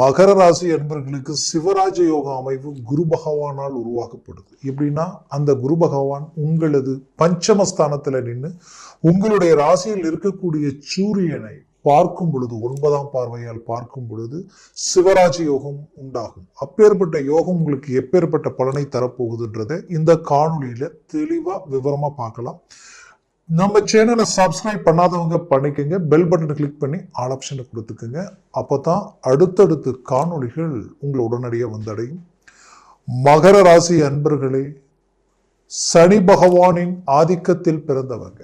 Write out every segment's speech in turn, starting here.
மகர ராசி என்பவர்களுக்கு சிவராஜ யோக அமைவு குரு பகவானால் உருவாக்கப்படுது. எப்படின்னா அந்த குரு பகவான் உங்களது பஞ்சமஸ்தானத்தில் நின்று உங்களுடைய ராசியில் இருக்கக்கூடிய சூரியனை பார்க்கும் பொழுது ஒன்பதாம் பார்வையால் பார்க்கும் பொழுது சிவராஜ யோகம் உண்டாகும். அப்பேற்பட்ட யோகம் உங்களுக்கு எப்பேற்பட்ட பலனை தரப்போகுதுன்றதை இந்த காணொலியில தெளிவா விவரமா பார்க்கலாம். நம்ம சேனலை சப்ஸ்கிரைப் பண்ணாதவங்க பண்ணிக்கோங்க. பெல் பட்டனை கிளிக் பண்ணி ஆல் ஆப்ஷனை கொடுத்துக்கோங்க. அப்போ தான் அடுத்தடுத்து காணொளிகள் உங்களை உடனடியாக வந்தடையும். மகர ராசி அன்பர்களே சனி பகவானின் ஆதிக்கத்தில் பிறந்தவங்க.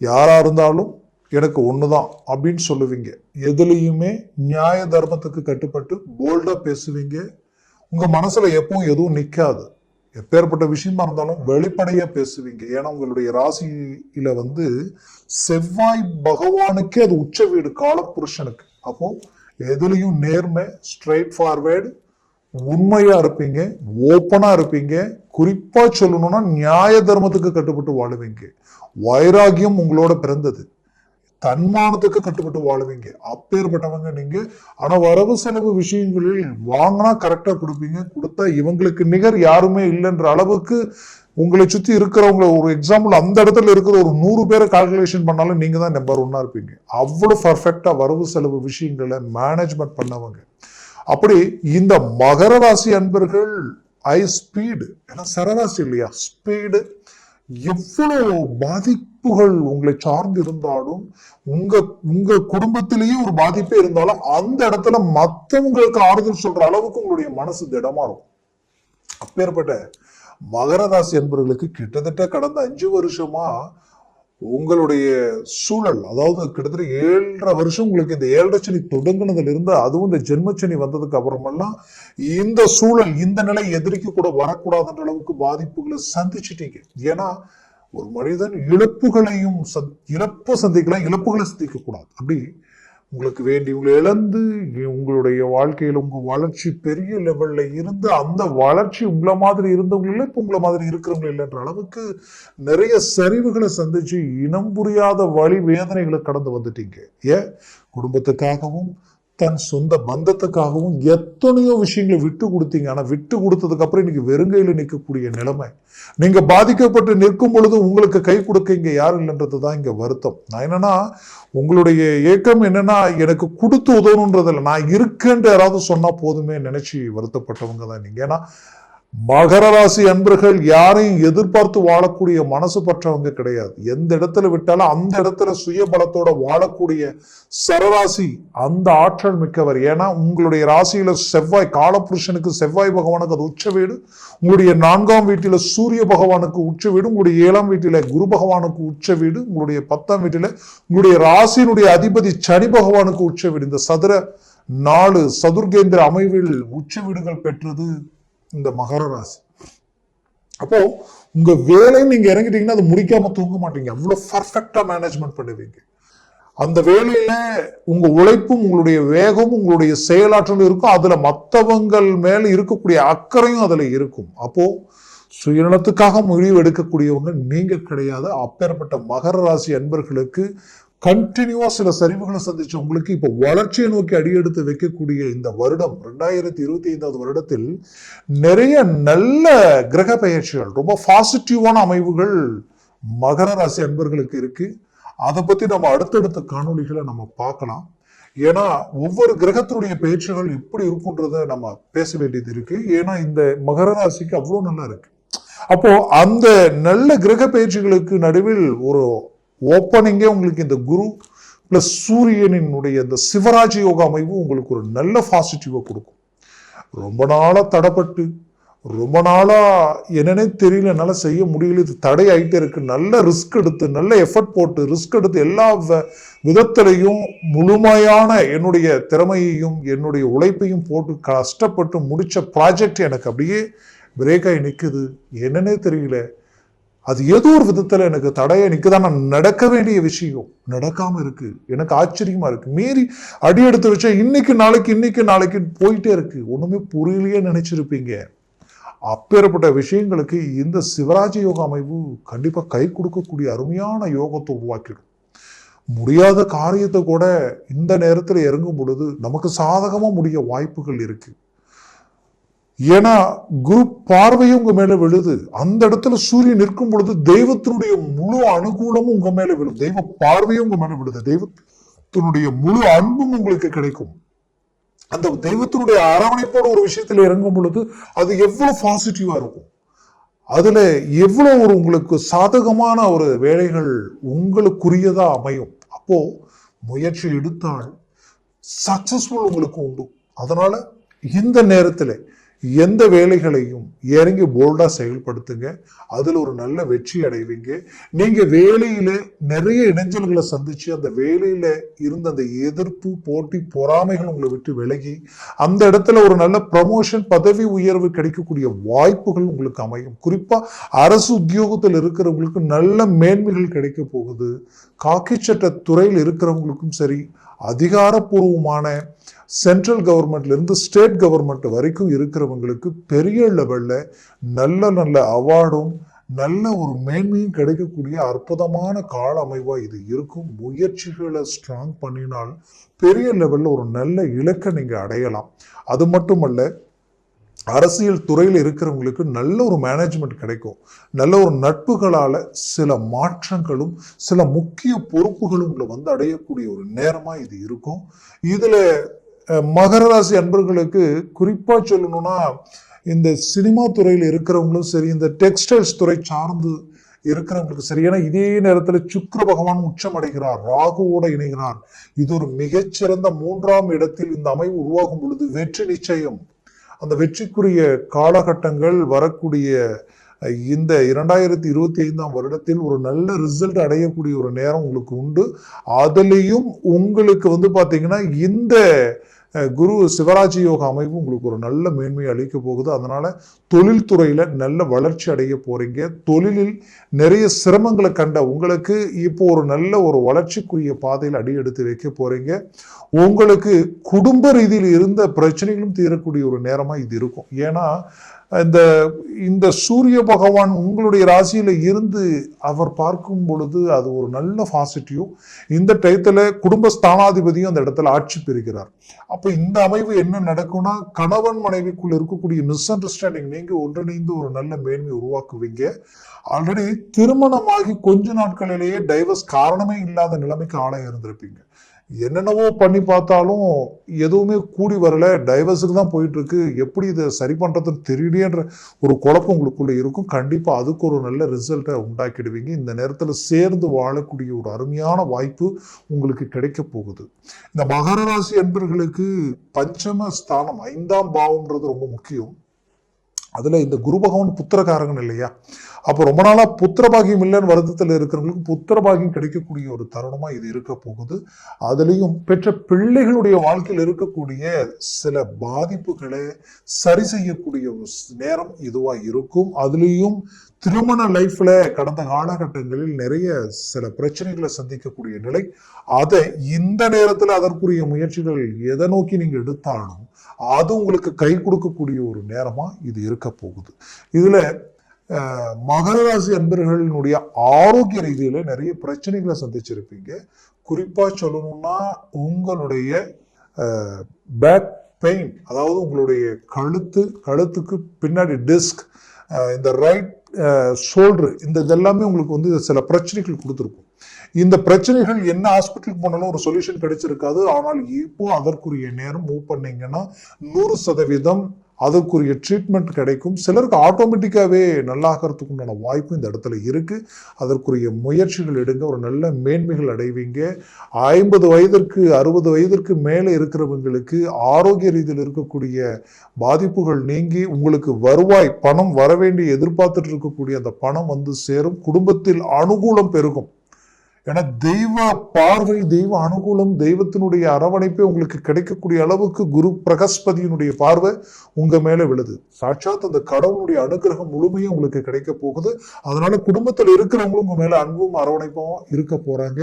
யாராக இருந்தாலும் எனக்கு ஒன்று தான் அப்படின்னு சொல்லுவீங்க. எதுலேயுமே நியாய தர்மத்துக்கு கட்டுப்பட்டு போல்டாக பேசுவீங்க. உங்கள் மனசில் எப்பவும் எதுவும் நிற்காது எப்பேற்பட்ட விஷயமா இருந்தாலும் வெளிப்படையா பேசுவீங்க. ஏன்னா உங்களுடைய ராசியில வந்து செவ்வாய் பகவானுக்கே அது உச்ச வீடு கால புருஷனுக்கு அப்போ எதுலையும் நேர்மை ஸ்ட்ரைட் ஃபார்வேர்டு உண்மையா இருப்பீங்க ஓப்பனா இருப்பீங்க. குறிப்பா சொல்லணும்னா நியாய தர்மத்துக்கு கட்டுப்பட்டு வாழுவீங்க. வைராகியம் உங்களோட பிறந்தது. தன்மானத்துக்கு கட்டுப்பட்டு வாழுவீங்க. அப்பேற்பட்டவங்க நீங்க ஆனா வரவு செலவு விஷயங்களில் வாங்கினா கரெக்டா கொடுப்பீங்க. கொடுத்தா இவங்களுக்கு நிகர் யாருமே இல்லைன்ற அளவுக்கு உங்களை சுத்தி இருக்கிறவங்க ஒரு எக்ஸாம்பிள் அந்த இடத்துல இருக்கிற ஒரு நூறு பேரை கால்குலேஷன் பண்ணாலும் நீங்க தான் நம்பர் ஒன்னா இருப்பீங்க. அவ்வளவு பர்ஃபெக்டா வரவு செலவு விஷயங்களை மேனேஜ்மெண்ட் பண்ணவங்க. அப்படி இந்த மகர ராசி அன்பர்கள் ஐ ஸ்பீடு ஏன்னா சரராசி இல்லையா? ஸ்பீடு எவ்வளோ பாதிப்புகள் உங்களை சார்ந்து இருந்தாலும் உங்க உங்க குடும்பத்திலேயே ஒரு பாதிப்பே இருந்தாலும் அந்த இடத்துல மற்றவங்களுக்கு ஆறுதல் சொல்ற அளவுக்கு உங்களுடைய மனசு திடமா இருக்கும். அப்பேற்பட்ட மகர ராசி என்பவர்களுக்கு கிட்டத்தட்ட கடந்த அஞ்சு வருஷமா உங்களுடைய சூழல் அதாவது கிட்டத்தட்ட ஏழரை வருஷம் உங்களுக்கு இந்த ஏழரை சனி தொடங்குனதுல இருந்து அதுவும் இந்த ஜென்மச்சனி வந்ததுக்கு அப்புறமெல்லாம் இந்த சூழல் இந்த நிலை எதிரிக்க கூட வரக்கூடாதுன்ற அளவுக்கு பாதிப்புகளை சந்திச்சிட்டீங்க. ஏன்னா ஒரு மனிதன் இழப்புகளையும் சந்- இழப்பை சந்திக்கலாம் இழப்புகளை சந்திக்க கூடாது அப்படி உங்களுக்கு வேண்டி உங்களை இழந்து உங்களுடைய வாழ்க்கையில் உங்கள் வளர்ச்சி பெரிய லெவலில் இருந்து அந்த வளர்ச்சி உங்களை மாதிரி இருந்தவங்க இல்லை இப்போ உங்களை மாதிரி இருக்கிறவங்க இல்லைன்ற அளவுக்கு நிறைய சரிவுகளை சந்தித்து இனம் புரியாத வழி வேதனைகளை கடந்து வந்துட்டீங்க. ஏன்? குடும்பத்துக்காகவும் தன் சொந்த பந்தத்துக்காகவும் எத்தனையோ விஷயங்களை விட்டு கொடுத்தீங்க. ஆனால் விட்டு கொடுத்ததுக்கு அப்புறம் இன்னைக்கு வெறுங்கையில் நிற்கக்கூடிய நிலைமை. நீங்க பாதிக்கப்பட்டு நிற்கும் பொழுது உங்களுக்கு கை கொடுக்க இங்க யாரும் இல்லைன்றது தான் இங்க வருத்தம். நான் என்னன்னா உங்களுடைய ஏக்கம் என்னன்னா எனக்கு கொடுத்து உதவணுன்றதில்லை. நான் இருக்கேன்ட்டு யாராவது சொன்னா போதுமே நினைச்சு வருத்தப்பட்டவங்க தான் நீங்க. ஏன்னா மகர ராசி அன்பர்கள் யாரையும் எதிர்பார்த்து வாழக்கூடிய மனசு பற்றவங்க கிடையாது. எந்த இடத்துல விட்டாலும் அந்த இடத்துல சுய பலத்தோட வாழக்கூடிய சரராசி அந்த ஆற்றல் மிக்கவர். ஏன்னா உங்களுடைய ராசியில செவ்வாய் காலபுருஷனுக்கு செவ்வாய் பகவானுக்கு அது உச்ச வீடு. உங்களுடைய நான்காம் வீட்டில சூரிய பகவானுக்கு உச்ச வீடு. உங்களுடைய ஏழாம் வீட்டில குரு பகவானுக்கு உச்ச வீடு. உங்களுடைய பத்தாம் வீட்டில உங்களுடைய ராசியினுடைய அதிபதி சனி பகவானுக்கு உச்ச வீடு. இந்த சதுர நாலு சதுர்கேந்திர அமைவில் உச்ச வீடுகள் பெற்றது இந்த மகர ராசி. அப்போ உங்க வேலையை நீங்க இறங்கிட்டீங்கன்னா அது முடிக்காம தூங்க மாட்டீங்க. அவ்வளவு பர்ஃபெக்டா மேனேஜ்மெண்ட் பண்ணுவீங்க. அந்த வேலையில உங்க உழைப்பும் உங்களுடைய வேகமும் உங்களுடைய செயலாற்றலும் இருக்கும். அதுல மத்தவங்கள் மேல இருக்கக்கூடிய அக்கறையும் அதுல இருக்கும். அப்போ சுயநலத்துக்காக முடிவு எடுக்கக்கூடியவங்க நீங்க கிடையாது. அப்பேற்பட்ட மகர ராசி அன்பர்களுக்கு கண்டினியூவா சில சரிவுகளை சந்திச்ச உங்களுக்கு இப்போ வளர்ச்சியை நோக்கி அடியெடுத்து வைக்கக்கூடிய இந்த வருடம் ரெண்டாயிரத்தி இருபத்தி ஐந்தாவது வருடத்தில் நிறைய நல்ல கிரக பெயர்ச்சிகள் ரொம்ப பாசிட்டிவான அமைவுகள் மகர ராசி அன்பர்களுக்கு இருக்கு. அதை பத்தி நம்ம அடுத்தடுத்த காணொளிகளை நம்ம பார்க்கலாம். ஏன்னா ஒவ்வொரு கிரகத்தினுடைய பெயர்ச்சிகள் எப்படி இருக்குன்றத நம்ம பேச வேண்டியது இருக்கு. ஏன்னா இந்த மகர ராசிக்கு அவ்வளோ நல்லா இருக்கு. அப்போ அந்த நல்ல கிரக பயிற்சிகளுக்கு நடுவில் ஒரு ஓப்பனிங்கே உங்களுக்கு இந்த குரு ப்ளஸ் சூரியனினுடைய இந்த சிவராஜ யோகா அமைவு உங்களுக்கு ஒரு நல்ல பாசிட்டிவாக கொடுக்கும். ரொம்ப நாளாக தடப்பட்டு ரொம்ப நாளாக என்னன்னே தெரியல என்னால் செய்ய முடியல இது தடை ஆகிட்டே இருக்குது நல்ல ரிஸ்க் எடுத்து நல்ல எஃபர்ட் போட்டு ரிஸ்க் எடுத்து எல்லா வ- விதத்திலையும் முழுமையான என்னுடைய திறமையையும் என்னுடைய உழைப்பையும் போட்டு கஷ்டப்பட்டு முடித்த ப்ராஜெக்ட் எனக்கு அப்படியே பிரேக் ஆகி நிக்குது. என்னன்னே தெரியல. அது ஏதோ ஒரு விதத்தில் எனக்கு தடையை நிக்குதான் நான் நடக்க வேண்டிய விஷயம் நடக்காமல் இருக்குது எனக்கு ஆச்சரியமாக இருக்குது மீறி அடி எடுத்து வச்சா இன்னைக்கு நாளைக்கு இன்னைக்கு நாளைக்கு போயிட்டே இருக்குது ஒன்றுமே புரியலையே நினச்சிருப்பீங்க. அப்பேற்பட்ட விஷயங்களுக்கு இந்த சிவராஜ யோக அமைவு கண்டிப்பாக கை கொடுக்கக்கூடிய அருமையான யோகத்தை உருவாக்கிடும். முடியாத காரியத்தை கூட இந்த நேரத்தில் இறங்கும் பொழுது நமக்கு சாதகமாக முடிய வாய்ப்புகள் இருக்குது ஏன்னா குரு பார்வையும் உங்க மேல விழுது. அந்த இடத்துல சூரியன் நிற்கும் பொழுது தெய்வத்தினுடைய முழு அனுகூலமும் உங்க மேல விழுது தெய்வ பார்வையும் உங்க மேல விழுது. தெய்வத்தினுடைய முழு அன்பும் உங்களுக்கு கிடைக்கும். அந்த தெய்வத்தினுடைய அரவணைப்போட ஒரு விஷயத்துல இறங்கும் பொழுது அது எவ்வளவு பாசிட்டிவா இருக்கும். அதுல எவ்வளவு ஒரு உங்களுக்கு சாதகமான ஒரு வேலைகள் உங்களுக்குரியதா அமையும். அப்போ முயற்சி எடுத்தால் சக்சஸ்ஃபுல் உங்களுக்கு உண்டு. அதனால இந்த நேரத்தில் எந்த வேலைகளையும் இறங்கி போல்டாக செயல்படுத்துங்க. அதில் ஒரு நல்ல வெற்றி அடைவீங்க. நீங்கள் வேலையில் நிறைய இடைஞ்சல்களை சந்தித்து அந்த வேலையில் இருந்த அந்த எதிர்ப்பு போட்டி பொறாமைகள் உங்களை விட்டு விலகி அந்த இடத்துல ஒரு நல்ல ப்ரமோஷன் பதவி உயர்வு கிடைக்கக்கூடிய வாய்ப்புகள் உங்களுக்கு அமையும். குறிப்பாக அரசு உத்தியோகத்தில் இருக்கிறவங்களுக்கு நல்ல மேன்மைகள் கிடைக்க போகுது. காக்கி சட்ட துறையில் இருக்கிறவங்களுக்கும் சரி அதிகாரப்பூர்வமான சென்ட்ரல் கவர்மெண்ட்லேருந்து ஸ்டேட் கவர்மெண்ட் வரைக்கும் இருக்கிறவங்களுக்கு பெரிய லெவலில் நல்ல நல்ல அவார்டும் நல்ல ஒரு மேன்மையும் கிடைக்கக்கூடிய அற்புதமான கால அமைவாக இது இருக்கும். முயற்சிகளை ஸ்ட்ராங் பண்ணினால் பெரிய லெவலில் ஒரு நல்ல இலக்கை நீங்கள் அடையலாம். அது மட்டுமல்ல அரசியல் துறையில் இருக்கிறவங்களுக்கு நல்ல ஒரு மேனேஜ்மெண்ட் கிடைக்கும். நல்ல ஒரு நட்புகளால் சில மாற்றங்களும் சில முக்கிய பொறுப்புகளும் வந்து அடையக்கூடிய ஒரு நேரமாக இது இருக்கும். இதில் மகர ராசி அன்பர்களுக்கு குறிப்பாக சொல்லணும்னா இந்த சினிமா துறையில் இருக்கிறவங்களும் சரி இந்த டெக்ஸ்டைல்ஸ் துறை சார்ந்து இருக்கிறவங்களுக்கு சரி ஏன்னா இதே நேரத்தில் சுக்கர பகவான் உச்சம் அடைகிறார் ராகுவோட இணைகிறார். இது ஒரு மிகச்சிறந்த மூன்றாம் இடத்தில் இந்த அமைவு உருவாகும் பொழுது வெற்றி நிச்சயம். அந்த வெற்றிக்குரிய காலகட்டங்கள் வரக்கூடிய இந்த இரண்டாயிரத்தி இருபத்தி ஐந்தாம் வருடத்தில் ஒரு நல்ல ரிசல்ட் அடையக்கூடிய ஒரு நேரம் உங்களுக்கு உண்டு. அதுலேயும் உங்களுக்கு வந்து பார்த்தீங்கன்னா இந்த குரு சிவராஜ் யோக அமைப்பு உங்களுக்கு ஒரு நல்ல மேன்மையை அளிக்க போகுது. அதனால தொழில்துறையில நல்ல வளர்ச்சி அடைய போறீங்க. தொழிலில் நிறைய சிரமங்களை கண்ட உங்களுக்கு இப்போ ஒரு நல்ல ஒரு வளர்ச்சிக்குரிய பாதையில் அடி எடுத்து வைக்க போறீங்க. உங்களுக்கு குடும்ப ரீதியில் இருந்த பிரச்சனைகளும் தீரக்கூடிய ஒரு நேரமா இது இருக்கும். ஏன்னா இந்த இந்த சூரிய பகவான் உங்களுடைய ராசியில் இருந்து அவர் பார்க்கும் பொழுது அது ஒரு நல்ல பாசிட்டிவ் இந்த டயத்தில் குடும்ப ஸ்தானாதிபதியும் அந்த இடத்துல ஆட்சி பெறுகிறார். அப்போ இந்த அமைவு என்ன நடக்கும்னா கணவன் மனைவிக்குள்ள இருக்கக்கூடிய மிஸ் அண்டர்ஸ்டாண்டிங் நீங்கள் ஒன்றிணைந்து ஒரு நல்ல மேன்மை உருவாக்குவீங்க. ஆல்ரெடி திருமணமாகி கொஞ்ச நாட்களிலேயே டைவர்ஸ் காரணமே இல்லாத நிலைமைக்கு ஆளாக இருந்திருப்பீங்க என்னென்னவோ பண்ணி பார்த்தாலும் எதுவுமே கூடி வரல. டைவர்ஸுக்கு தான் போயிட்டுருக்கு. எப்படி இதை சரி பண்ணுறதுன்னு தெரியலையன்ற ஒரு குழப்பம் உங்களுக்குள்ளே இருக்கும். கண்டிப்பாக அதுக்கு ஒரு நல்ல ரிசல்ட்டை உண்டாக்கிடுவீங்க. இந்த நேரத்தில் சேர்ந்து வாழக்கூடிய ஒரு அருமையான வாய்ப்பு உங்களுக்கு கிடைக்க போகுது. இந்த மகர ராசி என்பர்களுக்கு பஞ்சம ஸ்தானம் ஐந்தாம் பாவம்ன்றது ரொம்ப முக்கியம். அதுல இந்த குரு பகவான் புத்திரகாரகன் இல்லையா? அப்போ ரொம்ப நாளா புத்திர பாகியம் இல்லைன்னு வருத்தத்தில் இருக்கிறவங்களுக்கு புத்திர பாகியம் கிடைக்கக்கூடிய ஒரு தருணமா இது இருக்க போகுது. அதுலேயும் பெற்ற பிள்ளைகளுடைய வாழ்க்கையில் இருக்கக்கூடிய சில பாதிப்புகளை சரி செய்யக்கூடிய ஒரு நேரம் இதுவாக இருக்கும். அதுலேயும் திருமண லைஃப்ல கடந்த காலகட்டங்களில் நிறைய சில பிரச்சனைகளை சந்திக்கக்கூடிய நிலை. அதை இந்த நேரத்தில் அதற்குரிய முயற்சிகள் எதை நோக்கி நீங்க எடுத்தாலும் அது உங்களுக்கு கை கொடுக்கக்கூடிய ஒரு நேரமா இது இருக்க போகுது. இதுல மகர ராசி அன்பர்களினுடைய ஆரோக்கிய ரீதியில நிறைய பிரச்சனைகளை சந்திச்சிருப்பீங்க. குறிப்பா சொல்லணும்னா உங்களுடைய பேக் பெயின் அதாவது உங்களுடைய கழுத்து கழுத்துக்கு பின்னாடி டிஸ்க் இந்த ரைட் ஷோல்ட்ரு இந்த இதெல்லாமே உங்களுக்கு வந்து சில பிரச்சனைகள் கொடுத்துருக்கும். இந்த பிரச்சனைகள் என்ன ஹாஸ்பிட்டலுக்கு போனாலும் ஒரு சொல்யூஷன் கிடைச்சிருக்காது. ஆனால் இப்போ அதற்குரிய நேரம் மூவ் பண்ணீங்கன்னா நூறு சதவீதம் அதற்குரிய ட்ரீட்மெண்ட் கிடைக்கும். சிலருக்கு ஆட்டோமேட்டிக்காகவே நல்லாகிறதுக்கு உண்டான வாய்ப்பு இந்த இடத்துல இருக்குது அதற்குரிய முயற்சிகள் எடுங்க. ஒரு நல்ல மேன்மைகள் அடைவீங்க. ஐம்பது வயதிற்கு அறுபது வயதிற்கு மேலே இருக்கிறவங்களுக்கு ஆரோக்கிய ரீதியில் இருக்கக்கூடிய பாதிப்புகள் நீங்கி உங்களுக்கு வருவாய் பணம் வர வேண்டிய எதிர்பார்த்துட்டு இருக்கக்கூடிய அந்த பணம் வந்து சேரும். குடும்பத்தில் அனுகூலம் பெருகும். ஏன்னா தெய்வ பார்வை தெய்வ அனுகூலம் தெய்வத்தினுடைய அரவணைப்பே உங்களுக்கு கிடைக்கக்கூடிய அளவுக்கு குரு பிரகஸ்பதியினுடைய பார்வை உங்க மேலே விழுது. சாட்சாத் அந்த கடவுளுடைய அனுகிரகம் முழுமையும் உங்களுக்கு கிடைக்க போகுது. அதனால குடும்பத்தில் இருக்கிறவங்களும் உங்க மேல அன்பும் அரவணைப்பும் இருக்க போறாங்க.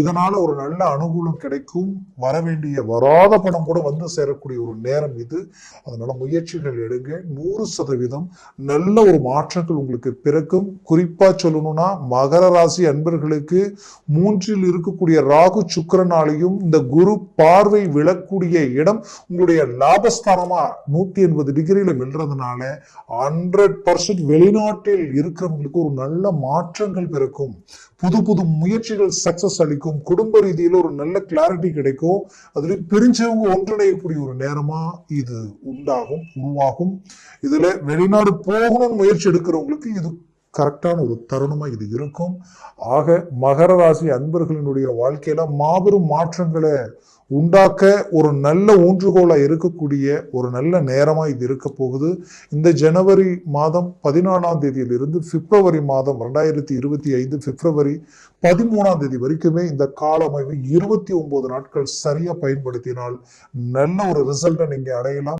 இதனால ஒரு நல்ல அனுகூலம் கிடைக்கும். வர வேண்டிய வராத பணம் கூட வந்து சேரக்கூடிய ஒரு நேரம் இது. அதனால முயற்சிகள் எடுங்க. நூறு சதவீதம் நல்ல ஒரு மாற்றங்கள் உங்களுக்கு பிறக்கும். குறிப்பா சொல்லணும்னா மகர ராசி அன்பர்களுக்கு மூன்றில் இருக்கக்கூடிய ராகு சுக்கிரனாலையும் இந்த குரு பார்வை விழக்கூடிய இடம் உங்களுடைய லாபஸ்தானமா நூத்தி எண்பது டிகிரியில வெல்றதுனால ஹண்ட்ரட் பர்சன்ட் வெளிநாட்டில் இருக்கிறவங்களுக்கு ஒரு நல்ல மாற்றங்கள் பிறக்கும். புது புது முயற்சிகள் சக்சஸ் அளிக்கும். குடும்ப ரீதியில ஒரு நல்ல கிளாரிட்டி கிடைக்கும். அதுல பிரிஞ்சவங்க ஒன்றிணையக்கூடிய ஒரு நேரமா இது உண்டாகும் உருவாகும். இதுல வெளிநாடு போகணும்னு முயற்சி எடுக்கிறவங்களுக்கு இது கரெக்டான ஒரு தருணமாக இது இருக்கும். ஆக மகர ராசி அன்பர்களினுடைய வாழ்க்கையில் மாபெரும் மாற்றங்களை உண்டாக்க ஒரு நல்ல ஊன்றுகோலாக இருக்கக்கூடிய ஒரு நல்ல நேரமாக இது இருக்க போகுது. இந்த ஜனவரி மாதம் பதினாலாம் தேதியிலிருந்து பிப்ரவரி மாதம் ரெண்டாயிரத்தி இருபத்தி ஐந்து பிப்ரவரி பதிமூணாம் தேதி வரைக்குமே இந்த கால அமைவை இருபத்தி ஒன்பது நாட்கள் சரியாக பயன்படுத்தினால் நல்ல ஒரு ரிசல்ட்டை நீங்கள் அடையலாம்.